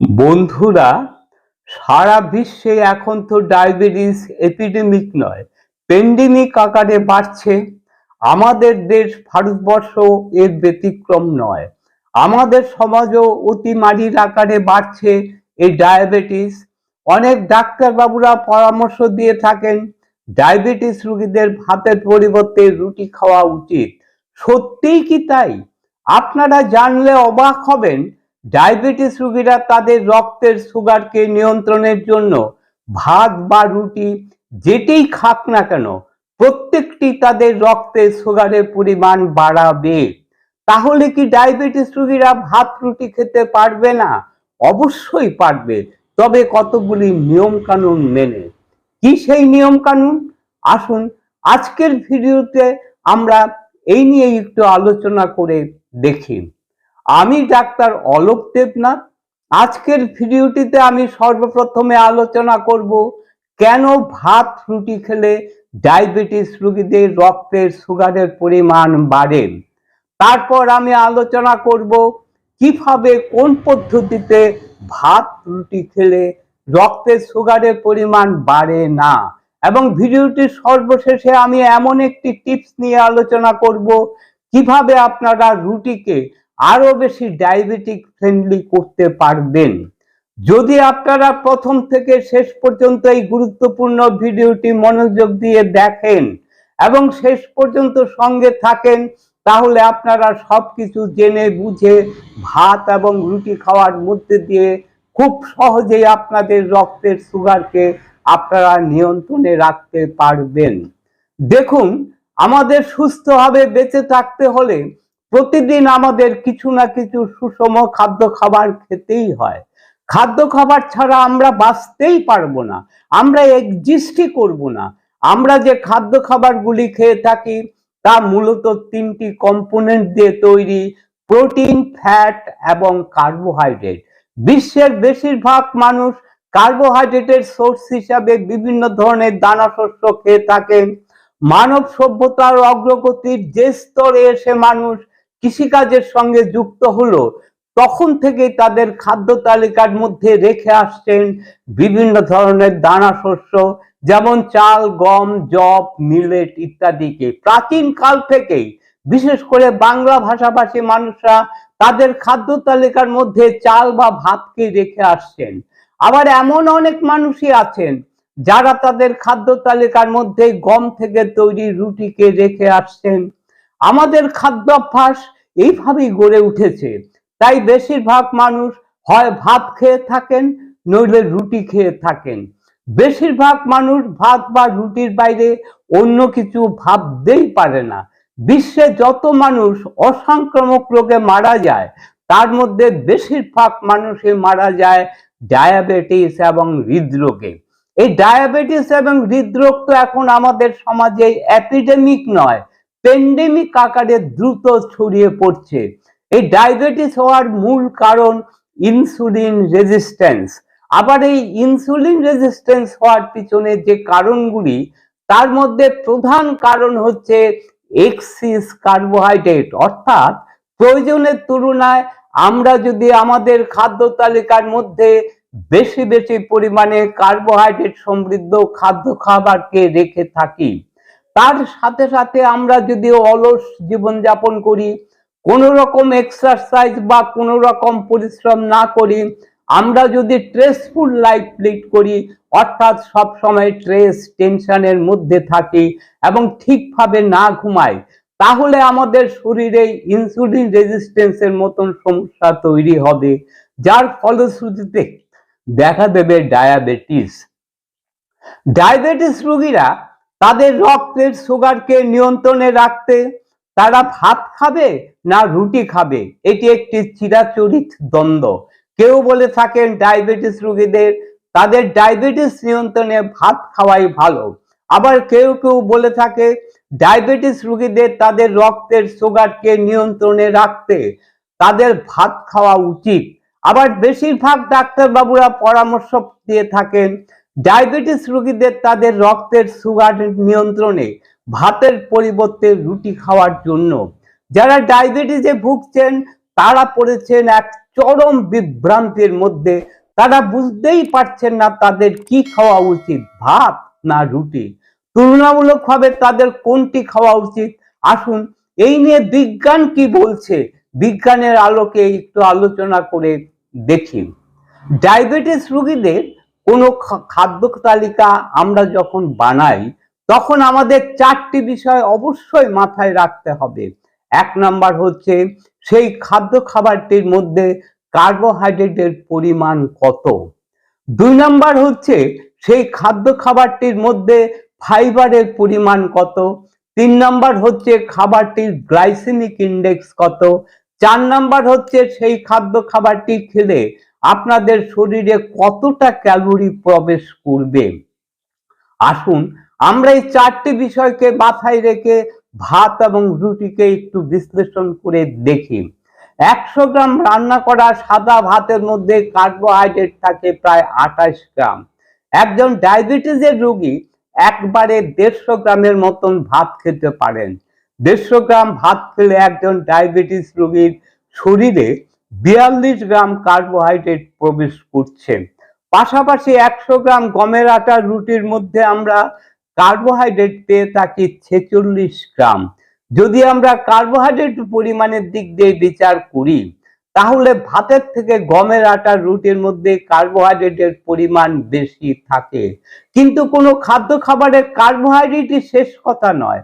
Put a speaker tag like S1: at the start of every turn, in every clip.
S1: বন্ধুরা, সারা বিশ্বে এখন তো ডায়াবেটিস এপিডেমিক নয় পেন্ডেমিক আকারে বাড়ছে। আমাদের দেশ ভারতবর্ষ এর ব্যতিক্রম নয়। আমাদের সমাজও অতিমারির আকারে বাড়ছে এই ডায়াবেটিস। অনেক ডাক্তারবাবুরা পরামর্শ দিয়ে থাকেন, ডায়াবেটিস রোগীদের ভাতের পরিবর্তে রুটি খাওয়া উচিত। সত্যিই কি তাই? আপনারা জানলে অবাক হবেন ডায়াবেটিস রোগীরা তাদের রক্তের সুগারকে নিয়ন্ত্রণের জন্য ভাত বা রুটি যেটাই খাক না কেন, প্রত্যেকটি তাদের রক্তে সুগারের পরিমাণ বাড়াবে। তাহলে কি ডায়াবেটিস রোগীরা ভাত, রুটি খেতে পারবে না? অবশ্যই পারবে, তবে কতগুলি নিয়ম কানুন মেনে। কি সেই নিয়ম কানুন আসুন আজকের ভিডিওতে আমরা এই নিয়ে একটু আলোচনা করে দেখি। আমি ডাক্তার অলোক দেবনাথ। আজকের ভিডিওটিতে আমি সর্বপ্রথমে আলোচনা করব, কেন ভাত রুটি খেলে ডায়াবেটিস রোগীদের রক্তের সুগারের পরিমাণ বাড়ে? তারপর আমি আলোচনা করব, কীভাবে কোন পদ্ধতিতে ভাত রুটি খেলে রক্তের সুগারের পরিমাণ বাড়ে না? এবং ভিডিওটির সর্বশেষে আমি এমন একটি টিপস নিয়ে আলোচনা করব, কীভাবে আপনারা রুটিকে আরও বেশি ডায়াবেটিক ফ্রেন্ডলি করতে পারবেন। যদি আপনারা প্রথম থেকে শেষ পর্যন্ত এই গুরুত্বপূর্ণ ভিডিওটি মনোযোগ দিয়ে দেখেন এবং শেষ পর্যন্ত সঙ্গে থাকেন, তাহলে আপনারা সবকিছু জেনে বুঝে ভাত এবং রুটি খাওয়ার মধ্যে দিয়ে খুব সহজেই আপনাদের রক্তের সুগারকে আপনারা নিয়ন্ত্রণে রাখতে পারবেন। দেখুন, আমাদের সুস্থভাবে বেঁচে থাকতে হলে প্রতিদিন আমাদের কিছু না কিছু সুষম খাদ্য খাবার খেতেই হয়। খাদ্য খাবার ছাড়া আমরা বাঁচতেই পারব না, আমরা এক্সিস্টই করব না। আমরা যে খাদ্য খাবারগুলি খেয়ে থাকি, তা মূলত তিনটি কম্পোনেন্ট দিয়ে তৈরি, প্রোটিন, ফ্যাট এবং কার্বোহাইড্রেট। বিশ্বের বেশিরভাগ মানুষ কার্বোহাইড্রেটের সোর্স হিসাবে বিভিন্ন ধরনের দানা শস্য খেয়ে থাকেন। মানব সভ্যতার অগ্রগতির যে স্তরে এসে মানুষ কৃষিকাজের সঙ্গে যুক্ত হলো, তখন থেকে তাদের খাদ্য তালিকার মধ্যে রেখে আসছেন বিভিন্ন ধরনের দানা শস্য, যেমন চাল, গম জব মিলেট ইত্যাদিকে। প্রাচীন কাল থেকেই, বিশেষ করে বাংলা ভাষাভাষী মানুষরা তাদের খাদ্য তালিকার মধ্যে চাল বা ভাতকে রেখে আসছেন। আবার এমন অনেক মানুষই আছেন, যারা তাদের খাদ্য তালিকার মধ্যে গম থেকে তৈরি রুটিকে রেখে আসছেন। আমাদের খাদ্যাভ্যাস এইভাবেই গড়ে উঠেছে। তাই বেশিরভাগ মানুষ হয় ভাত খেয়ে থাকেন, নইলে রুটি খেয়ে থাকেন। বেশিরভাগ মানুষ ভাত বা রুটির বাইরে অন্য কিছু ভাবতেই পারে না। বিশ্বে যত মানুষ অসংক্রামক রোগে মারা যায়, তার মধ্যে বেশিরভাগ মানুষই মারা যায় ডায়াবেটিস এবং হৃদরোগে। এই ডায়াবেটিস এবং হৃদরোগ তো এখন আমাদের সমাজে অ্যাপিডেমিক নয়। পেন্ডেমিক আকারে দ্রুত ছড়িয়ে পড়ছে। এই ডায়াবেটিস হওয়ার মূল কারণ ইনসুলিন রেজিস্ট্যান্স আবার এই ইনসুলিন রেজিস্ট্যান্স হওয়ার পিছনে যে কারণগুলি, তার মধ্যে প্রধান কারণ হচ্ছে এক্সিস কার্বোহাইড্রেট অর্থাৎ প্রয়োজনের তুলনায় আমরা যদি আমাদের খাদ্য তালিকার মধ্যে বেশি বেশি পরিমাণে কার্বোহাইড্রেট সমৃদ্ধ খাদ্য খাবারকে রেখে থাকি তার সাথে সাথে আমরা যদি অলস জীবনযাপন করি, কোন রকম এক্সারসাইজ বা কোন রকম পরিশ্রম না করি, আমরা যদি স্ট্রেসফুল লাইফ লিড করি, অর্থাৎ সব সময় স্ট্রেস টেনশনের মধ্যে থাকি এবং ঠিকভাবে না ঘুমাই, তাহলে আমাদের শরীরে ইনসুলিন রেজিস্ট্যান্সের মতন সমস্যা তৈরি হবে, যার ফলশ্রুতিতে দেখা দেবে ডায়াবেটিস ডায়াবেটিস রোগীরা তাদের রক্তের সুগারকে নিয়ন্ত্রণে রাখতে তারা ভাত খাবে না রুটি খাবে? এটি একটি চিরাচরিত দ্বন্দ্ব। কেউ বলে থাকেন ডায়াবেটিস রোগীদের, তাদের ডায়াবেটিস নিয়ন্ত্রণে ভাত খাওয়াই ভালো। আবার কেউ কেউ বলে থাকে, ডায়াবেটিস রোগীদের তাদের রক্তের সুগারকে নিয়ন্ত্রণে রাখতে তাদের ভাত খাওয়া উচিত। আবার বেশিরভাগ ডাক্তারবাবুরা পরামর্শ দিয়ে থাকেন ডায়াবেটিস রোগীদের তাদের রক্তের সুগার নিয়ন্ত্রণে ভাতের পরিবর্তে রুটি খাওয়ার জন্য। যারা ডায়াবেটিসে ভুগছেন, তারা পড়েছেন এক চরম বিভ্রান্তির মধ্যে। তারা বুঝতেই পারছেন না তাদের কি খাওয়া উচিত, ভাত না রুটি। তুলনামূলকভাবে তাদের কোনটি খাওয়া উচিত? আসুন এই নিয়ে বিজ্ঞান কি বলছে, বিজ্ঞানের আলোকে একটু আলোচনা করে দেখি। ডায়াবেটিস রোগীদের কোনো খাদ্য তালিকা আমরা যখন বানাই, তখন আমাদের চারটি বিষয় অবশ্যই মাথায় রাখতে হবে। এক নাম্বার হচ্ছে, সেই খাদ্য খাবারটির মধ্যে কার্বোহাইড্রেটের পরিমাণ কত? দুই নাম্বার হচ্ছে, সেই খাদ্য খাবারটির মধ্যে ফাইবারের পরিমাণ কত? তিন নাম্বার হচ্ছে, খাবারটির গ্লাইসেমিক ইন্ডেক্স কত? চার নাম্বার হচ্ছে, সেই খাদ্য খাবারটি খেলে আপনাদের শরীরে কতটা ক্যালোরি প্রবেশ করবে? আসুন, আমরা এই চারটি বিষয়কে মাথায় রেখে ভাত এবং রুটিকে একটু বিশ্লেষণ করে দেখি। একশো গ্রাম রান্না করা সাদা ভাতের মধ্যে কার্বোহাইড্রেট থাকে প্রায় আঠাশ গ্রাম। একজন ডায়াবেটিসের রোগী একবারে দেড়শো গ্রামের মতন ভাত খেতে পারেন। দেড়শো গ্রাম ভাত খেলে একজন ডায়াবেটিস রোগীর শরীরে বিয়াল্লিশ গ্রাম কার্বোহাইড্রেট প্রবেশ করছে। পাশাপাশি একশো গ্রাম গমের আটার রুটির মধ্যে আমরা কার্বোহাইড্রেট পেয়ে থাকি ছেচল্লিশ গ্রাম। যদি আমরা কার্বোহাইড্রেট পরিমাণের দিক দিয়ে বিচার করি, তাহলে ভাতের থেকে গমের আটার রুটির মধ্যে কার্বোহাইড্রেটের পরিমাণ বেশি থাকে। কিন্তু কোনো খাদ্য খাবারের কার্বোহাইড্রেটই শেষ কথা নয়।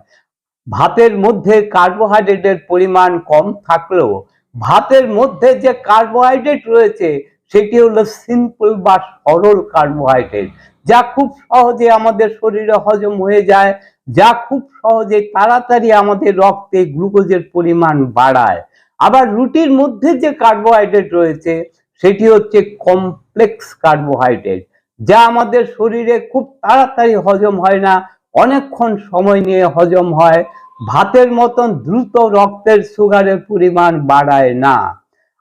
S1: ভাতের মধ্যে কার্বোহাইড্রেটের পরিমাণ কম থাকলেও ভাতের মধ্যে যে কার্বোহাইড্রেট রয়েছে, সেটি হলো সিম্পল বা সরল কার্বোহাইড্রেট যা খুব সহজে আমাদের শরীরে হজম হয়ে যায়, যা খুব সহজে তাড়াতাড়ি আমাদের রক্তে গ্লুকোজের পরিমাণ বাড়ায়। আবার রুটির মধ্যে যে কার্বোহাইড্রেট রয়েছে, সেটি হচ্ছে কমপ্লেক্স কার্বোহাইড্রেট যা আমাদের শরীরে খুব তাড়াতাড়ি হজম হয় না, অনেকক্ষণ সময় নিয়ে হজম হয় ভাতের মতন দ্রুত রক্তের সুগারের পরিমাণ বাড়ায় না।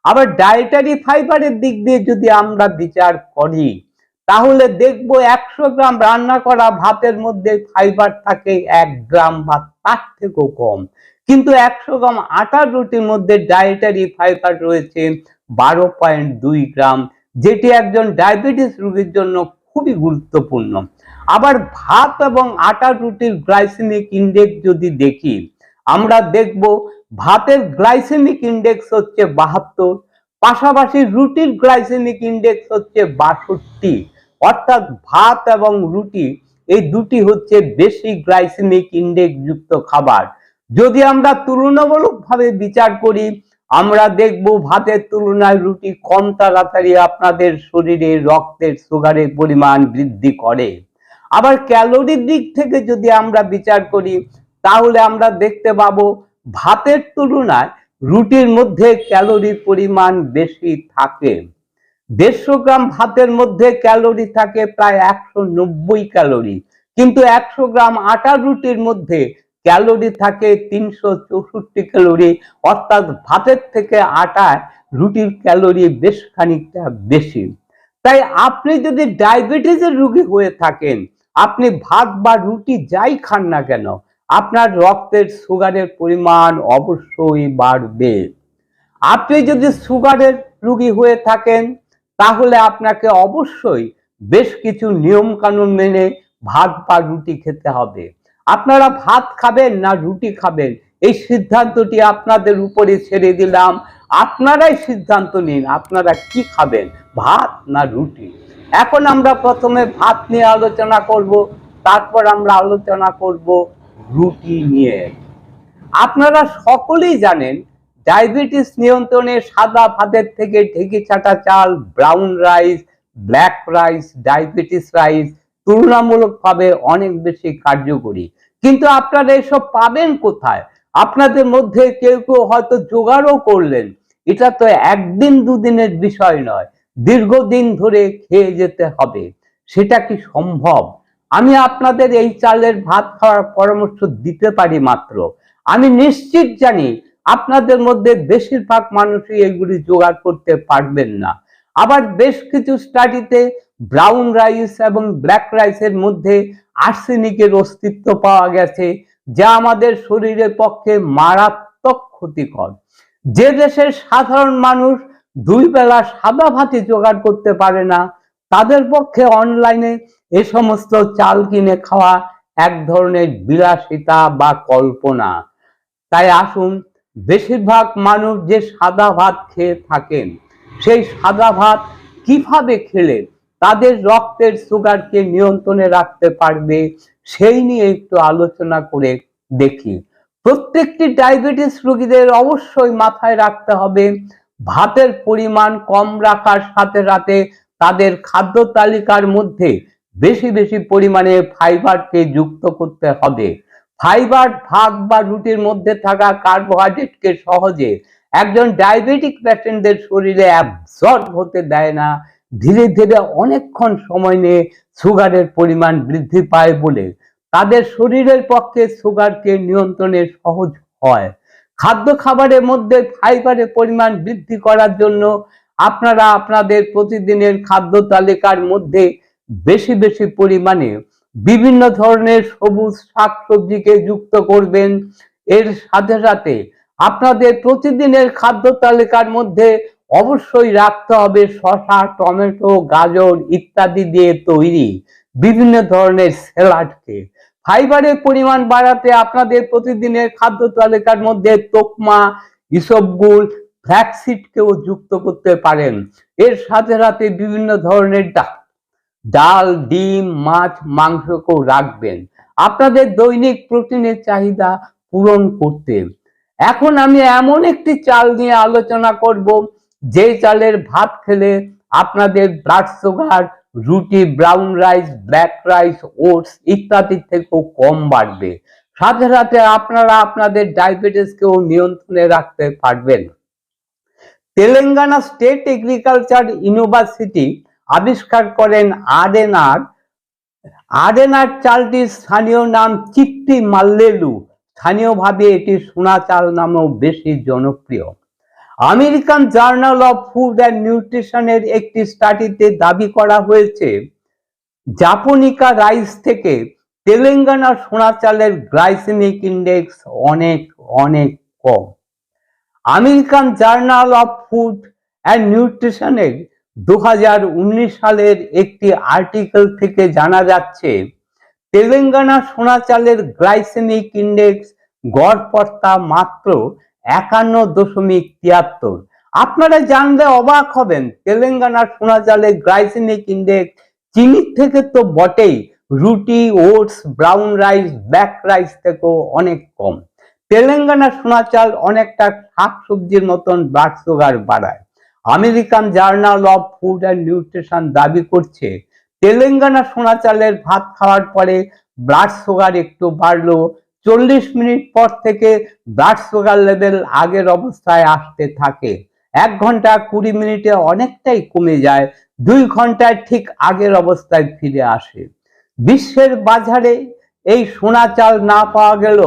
S1: আবার ডায়েটারি ফাইবারের দিক দিয়ে যদি আমরা বিচার করি, তাহলে দেখব একশো গ্রাম রান্না করা ভাতের মধ্যে ফাইবার থাকে এক গ্রাম বা তার থেকেও কম। কিন্তু একশো গ্রাম আটার রুটির মধ্যে ডায়েটারি ফাইবার রয়েছে বারো পয়েন্ট দুই গ্রাম, যেটি একজন ডায়াবেটিস রোগীর জন্য খুবই গুরুত্বপূর্ণ। আবার ভাত এবং আটা রুটির গ্লাইসেমিক ইন্ডেক্স যদি দেখি, আমরা দেখব ভাতের গ্লাইসেমিক ইন্ডেক্স হচ্ছে বাহাত্তর, পাশাপাশি রুটির গ্লাইসেমিক ইন্ডেক্স হচ্ছে বাষট্টি। অর্থাৎ ভাত এবং রুটি, এই দুটি হচ্ছে বেশি গ্লাইসেমিক ইন্ডেক্স যুক্ত খাবার। যদি আমরা তুলনামূলকভাবে বিচার করি, আমরা দেখব ভাতের তুলনায় রুটি কম তাড়াতাড়ি আপনাদের শরীরে রক্তের সুগারের পরিমাণ বৃদ্ধি করে। আবার ক্যালোরির দিক থেকে যদি আমরা বিচার করি, তাহলে আমরা দেখতে পাবো ভাতের তুলনায় রুটির মধ্যে ক্যালোরির পরিমাণ বেশি থাকে। দেড়শো গ্রাম ভাতের মধ্যে ক্যালোরি থাকে প্রায় একশো নব্বই ক্যালোরি। কিন্তু একশো গ্রাম আটা রুটির মধ্যে ক্যালোরি থাকে তিনশো চৌষট্টি ক্যালোরি। অর্থাৎ ভাতের থেকে আটায় রুটির ক্যালোরি বেশ খানিকটা বেশি। তাই আপনি যদি ডায়াবেটিসের রোগী হয়ে থাকেন আপনি ভাত বা রুটি যাই খান না কেন, আপনার রক্তের সুগারের পরিমাণ অবশ্যই বাড়বে। আপনি যদি সুগারের রুগী হয়ে থাকেন, তাহলে আপনাকে অবশ্যই বেশ কিছু নিয়ম কানুন মেনে ভাত বা রুটি খেতে হবে। আপনারা ভাত খাবেন না রুটি খাবেন, এই সিদ্ধান্তটি আপনাদের উপরে ছেড়ে দিলাম। আপনারাই সিদ্ধান্ত নিন আপনারা কি খাবেন, ভাত না রুটি। এখন আমরা প্রথমে ভাত নিয়ে আলোচনা করব, তারপর আমরা আলোচনা করব রুটি নিয়ে। আপনারা সকলেই জানেন, ডায়াবেটিস নিয়ন্ত্রণে সাদা ভাতের থেকে ঢেকে ছাটা চাল, brown rice, black rice, diabetes rice তুলনামূলকভাবে অনেক বেশি কার্যকরী। কিন্তু আপনারা এসব পাবেন কোথায়? আপনাদের মধ্যে কেউ কেউ হয়তো জোগাড়ও করলেন। এটা তো একদিন দুদিনের বিষয় নয়। দীর্ঘদিন ধরে খেয়ে যেতে হবে। সেটা কি সম্ভব? আমি আপনাদের এই চালের ভাত খাওয়ার পরামর্শ দিতে পারি মাত্র। আমি নিশ্চিত জানি আপনাদের মধ্যে বেশিরভাগ মানুষই এগুলি জোগাড় করতে পারবেন না। আবার বেশ কিছু স্টাডিতে ব্রাউন রাইস এবং ব্ল্যাক রাইসের মধ্যে আর্সেনিকের অস্তিত্ব পাওয়া গেছে, যা আমাদের শরীরের পক্ষে মারাত্মক ক্ষতিকর। যে দেশের সাধারণ মানুষ দুই বেলা সাদা ভাতি জোগাড় করতে পারে না। তাদের পক্ষে অনলাইনে এ সমস্ত চাল কিনে খাওয়া এক ধরনের বিলাসিতা বা কল্পনা। তাই আসুন, বেশিরভাগ মানুষ যে সাদা ভাত খেয়ে থাকেন, সেই সাদা ভাত কীভাবে খেলে, তাদের রক্তের সুগারকে নিয়ন্ত্রণে রাখতে পারবে, সেই নিয়ে একটু আলোচনা করে দেখি। প্রত্যেকটি ডায়াবেটিস রোগীদের অবশ্যই মাথায় রাখতে হবে ভাতের পরিমাণ কম রাখার সাথে সাথে তাদের খাদ্য তালিকার মধ্যে বেশি বেশি পরিমাণে ফাইবারকে যুক্ত করতে হবে। ফাইবার ভাত বা রুটির মধ্যে থাকা কার্বোহাইড্রেটকে সহজে একজন ডায়াবেটিক পেশেন্টদের শরীরে অ্যাবজর্ব হতে দেয় না। ধীরে ধীরে অনেকক্ষণ সময় নিয়ে সুগারের পরিমাণ বৃদ্ধি পায় বলে তাদের শরীরের পক্ষে সুগারকে নিয়ন্ত্রণে সহজ হয়। খাদ্য খাবারের মধ্যে ফাইবারের পরিমাণ বৃদ্ধি করার জন্য আপনারা আপনাদের প্রতিদিনের খাদ্য তালিকার মধ্যে বেশি বেশি পরিমাণে বিভিন্ন ধরনের সবুজ শাকসবজিকে যুক্ত করবেন। এর সাথে সাথে আপনাদের প্রতিদিনের খাদ্য তালিকার মধ্যে অবশ্যই রাখতে হবে শসা, টমেটো, গাজর ইত্যাদি দিয়ে তৈরি বিভিন্ন ধরনের স্যালাডকে। ফাইবারের পরিমাণ বাড়াতে আপনাদের প্রতিদিনের খাদ্য তালিকার মধ্যে তোকমা ইসবগুল ফ্ল্যাক্সিডকেও যুক্ত করতে পারেন। এর সাথে সাথে বিভিন্ন ধরনের ডা- ডাল, ডিম, মাছ, মাংসকেও রাখবেন। আপনাদের দৈনিক প্রোটিনের চাহিদা পূরণ করতে। এখন আমি এমন একটি চাল নিয়ে আলোচনা করব যে চালের ভাত খেলে আপনাদের ব্লাড সুগার রুটি brown rice black rice oats ইত্যাদি থেকেও কম বাড়বে। সাথে সাথে আপনারা আপনাদের ডায়াবেটিসকেও নিয়ন্ত্রণে রাখতে পারবেন। তেলেঙ্গানা স্টেট এগ্রিকালচার ইউনিভার্সিটি আবিষ্কার করেন আরএনআর আরএনআর চালটির স্থানীয় নাম চিত্তি মাল্লেলু স্থানীয়ভাবে এটি সোনা চাল নামেও বেশি জনপ্রিয়। American Journal of Food and নিউট্রিশনের একটি স্টাডিতে দাবি করা হয়েছে, জাপনিকা রাইস থেকে তেলেঙ্গানা সোনা চালের গ্লাইসেমিক ইন্ডেক্স অনেক অনেক কম। American Journal of Food and নিউট্রিশনের দু হাজার উনিশ সালের একটি আর্টিকেল থেকে জানা যাচ্ছে, তেলেঙ্গানা সোনা চালের গ্লাইসেমিক ইন্ডেক্স গড় মাত্র একান্ন দশমিক তিয়াত্তর। আপনারা জানলে অবাক হবেন, তেলেঙ্গানার সোনা চালের গ্লাইসেমিক ইন্ডেক্স চিনির থেকে তো বটেই, রুটি, oats, brown rice black rice থেকেও অনেক কম। তেলেঙ্গানার সোনা চাল অনেকটা শাকসবজির মতন ব্লাড সুগার বাড়ায়। American Journal of Food and Nutrition দাবি করছে তেলেঙ্গানা সোনা চালের ভাত খাওয়ার পরে ব্লাড সুগার একটু বাড়লো চল্লিশ মিনিট পর থেকে ব্লাড সুগার লেভেল আগের অবস্থায় আসতে থাকে। এক ঘণ্টা কুড়ি মিনিটে অনেকটাই কমে যায়, দুই ঘন্টায় ঠিক আগের অবস্থায় ফিরে আসে। বিশ্বের বাজারে এই সোনা চাল না পাওয়া গেল,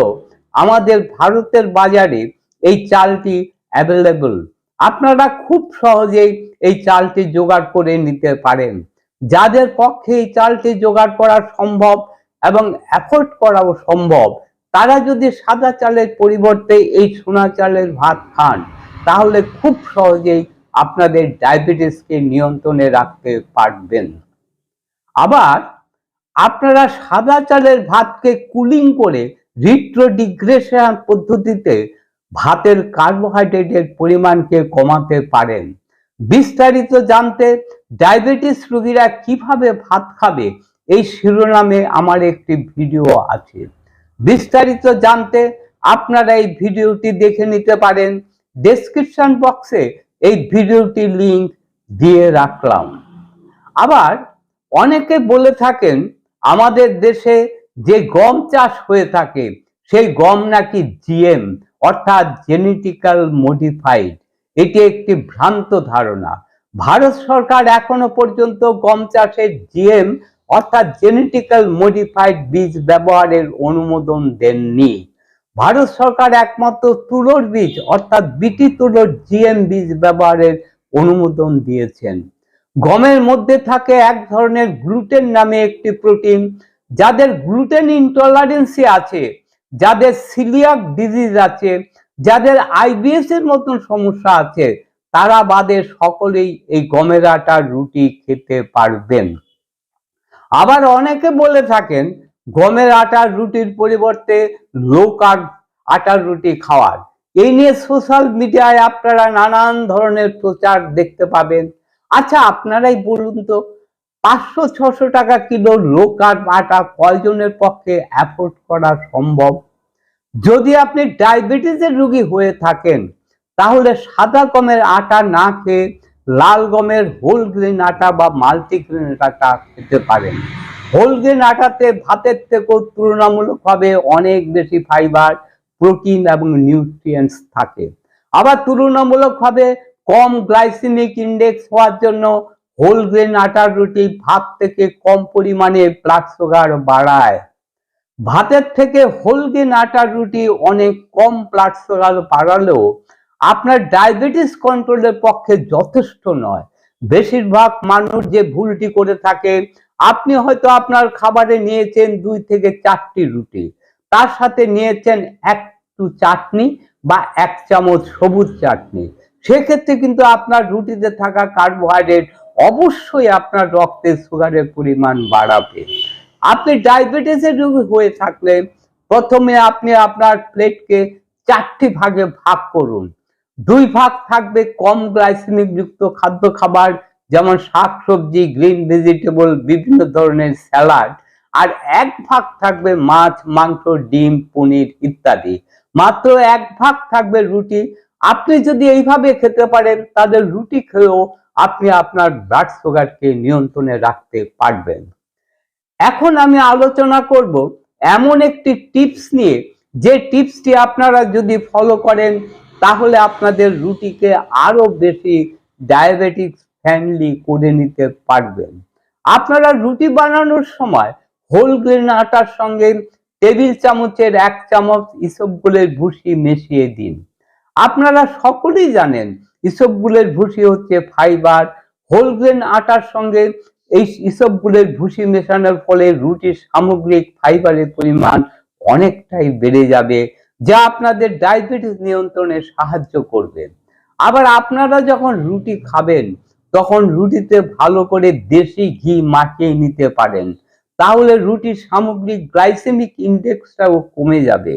S1: আমাদের ভারতের বাজারে এই চালটি অ্যাভেলেবল আপনারা খুব সহজেই এই চালটি জোগাড় করে নিতে পারেন। যাদের পক্ষে এই চালটি জোগাড় করা সম্ভব এবং অ্যাফোর্ড করাও সম্ভব তারা যদি সাদা চালের পরিবর্তে এই সোনা চালের ভাত খান, তাহলে খুব সহজেই আপনাদের ডায়াবেটিসকে নিয়ন্ত্রণে রাখতে পারবেন। আবার আপনারা সাদা চালের ভাতকে কুলিং করে রিট্রোডিগ্রেশন পদ্ধতিতে ভাতের কার্বোহাইড্রেটের পরিমাণকে কমাতে পারেন। বিস্তারিত জানতে ডায়াবেটিস রোগীরা কীভাবে ভাত খাবে, এই শিরোনামে আমার একটি ভিডিও আছে। বিস্তারিত জানতে আপনারা এই ভিডিওটি দেখে নিতে পারেন। ডেসক্রিপশন বক্সে এই ভিডিওটির লিংক দিয়ে রাখলাম। আবার অনেকে বলে থাকেন, আমাদের দেশে যে গম চাষ হয়ে থাকে, সেই গম নাকি জিএম অর্থাৎ জেনেটিক্যাল মডিফাইড এটি একটি ভ্রান্ত ধারণা। ভারত সরকার এখনও পর্যন্ত গম চাষের জিএম অর্থাৎ জেনেটিক্যাল মডিফাইড বীজ ব্যবহারের অনুমোদন দেননি। ভারত সরকার একমাত্র তুলোর বীজ, অর্থাৎ বিটি তুলোর জিএম বীজ ব্যবহারের অনুমোদন দিয়েছেন। গমের মধ্যে থাকে এক ধরনের গ্লুটেন নামে একটি প্রোটিন যাদের গ্লুটেন ইনটলারেন্সি আছে, যাদের সিলিয়াক ডিজিজ আছে, যাদের আইবিএস এর মতন সমস্যা আছে, তারা বাদে সকলেই এই গমের আটার রুটি খেতে পারবেন। আবার অনেকে বলে থাকেন, গমের আটার রুটির পরিবর্তে লো কার্ব আটার রুটি খাওয়ার। এই নিয়ে সোশ্যাল মিডিয়ায় আপনারা নানান ধরনের প্রচার দেখতে পাবেন। আচ্ছা আপনারাই বলুন তো, পাঁচশো, ছশো টাকা কিলো লো কার্ব আটা কয়জনের পক্ষে অ্যাফোর্ড করা সম্ভব? যদি আপনি ডায়াবেটিসের রোগী হয়ে থাকেন, তাহলে সাদা গমের আটা না খেয়ে লাল গমের হোল গ্রেন আটা বা মাল্টিগ্রেন আটা খেতে পারেন। হোল গ্রেন আটাতে ভাতের থেকেও তুলনামূলকভাবে অনেক বেশি ফাইবার প্রোটিন এবং নিউট্রিয়েন্টস থাকে। আবার তুলনামূলকভাবে কম গ্লাইসেমিক ইন্ডেক্স হওয়ার জন্য হোল গ্রেন আটার রুটি ভাত থেকে কম পরিমাণে ব্লাড সুগার বাড়ায়। ভাতের থেকে হোল গ্রেন আটার রুটি অনেক কম ব্লাড সুগার বাড়ালেও আপনার ডায়াবেটিস কন্ট্রোলের পক্ষে যথেষ্ট নয়। বেশিরভাগ মানুষ যে ভুলটি করে থাকে, আপনি হয়তো আপনার খাবারে নিয়েছেন দুই থেকে চারটি রুটি, তার সাথে নিয়েছেন একটু চাটনি বা এক চামচ সবুজ চাটনি। সেক্ষেত্রে কিন্তু আপনার রুটিতে থাকা কার্বোহাইড্রেট অবশ্যই আপনার রক্তে সুগারের পরিমাণ বাড়াবে। আপনি ডায়াবেটিসের রোগী হয়ে থাকলে প্রথমে আপনি আপনার প্লেটকে চারটি ভাগে ভাগ করুন। দুই ভাগ থাকবে কম গ্লাইসেমিক যুক্ত খাদ্য খাবার, যেমন শাক সবজি গ্রিন ভেজিটেবল বিভিন্ন ধরনের স্যালাড আর এক ভাগ থাকবে মাছ, মাংস, ডিম, পনির ইত্যাদি। মাত্র এক ভাগ থাকবে রুটি। আপনি যদি এইভাবে খেতে পারেন, তাদের রুটি খেয়েও আপনি আপনার ব্লাড সুগারকে নিয়ন্ত্রণে রাখতে পারবেন। এখন আমি আলোচনা করব এমন একটি টিপস নিয়ে। যে টিপসটি আপনারা যদি ফলো করেন তাহলে আপনাদের রুটিকে আরও বেশি ডায়াবেটিক্স ফ্রেন্ডলি করে নিতে পারবেন। আপনারা রুটি বানানোর সময় হোল গ্রেন আটার সঙ্গে টেবিল চামচের এক চামচ ইসবগুলের ভুসি মিশিয়ে দিন। আপনারা সকলেই জানেন ইসবগুলের ভুসি হচ্ছে ফাইবার। হোল গ্রেন আটার সঙ্গে এই ইসবগুলের ভুসি মেশানোর ফলে রুটির সামগ্রিক ফাইবারের পরিমাণ অনেকটাই বেড়ে যাবে। যা আপনাদের ডায়াবেটিস নিয়ন্ত্রণে সাহায্য করবে। আবার আপনারা যখন রুটি খাবেন, তখন রুটিতে ভালো করে দেশি ঘি মাখিয়ে নিতে পারেন। তাহলে রুটির সামগ্রিক গ্লাইসেমিক ইন্ডেক্সটাও কমে যাবে।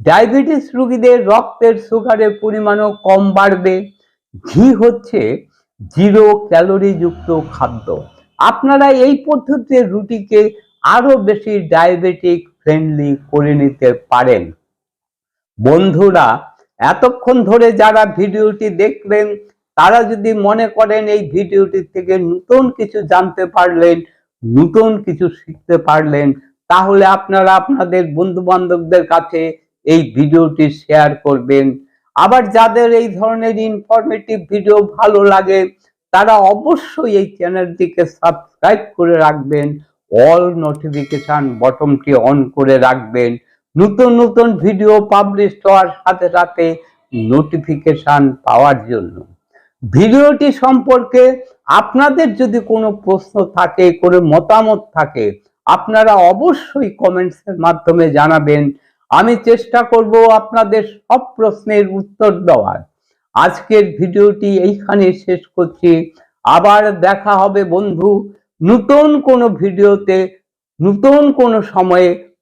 S1: ডায়াবেটিস রোগীদের রক্তের সুগারের পরিমাণও কম বাড়বে। ঘি হচ্ছে জিরো ক্যালোরি যুক্ত খাদ্য। আপনারা এই পদ্ধতিতে রুটিকে আরও বেশি ডায়াবেটিক ফ্রেন্ডলি করে নিতে পারেন। বন্ধুরা, এতক্ষণ ধরে যারা ভিডিওটি দেখলেন, তারা যদি মনে করেন এই ভিডিওটি থেকে নতুন কিছু জানতে পারলেন, নতুন কিছু শিখতে পারলেন, তাহলে আপনারা আপনাদের বন্ধু বান্ধবদের কাছে এই ভিডিওটি শেয়ার করবেন। আবার যাদের এই ধরনের ইনফরমেটিভ ভিডিও ভালো লাগে, তারা অবশ্যই এই চ্যানেলটিকে সাবস্ক্রাইব করে রাখবেন অল নোটিফিকেশন বটনটি অন করে রাখবেন। নতুন নতুন ভিডিও পাবলিশ হওয়ার সাথে সাথে নোটিফিকেশন পাওয়ার জন্য। ভিডিওটি সম্পর্কে আপনাদের যদি কোনো প্রশ্ন থাকে, কোনো মতামত থাকে, আপনারা অবশ্যই কমেন্টসের মাধ্যমে জানাবেন। আমি চেষ্টা করব আপনাদের সব প্রশ্নের উত্তর দেওয়ার। আজকের ভিডিওটি এইখানে শেষ করছি। আবার দেখা হবে বন্ধু নতুন কোনো ভিডিওতে, নতুন কোনো সময়ে।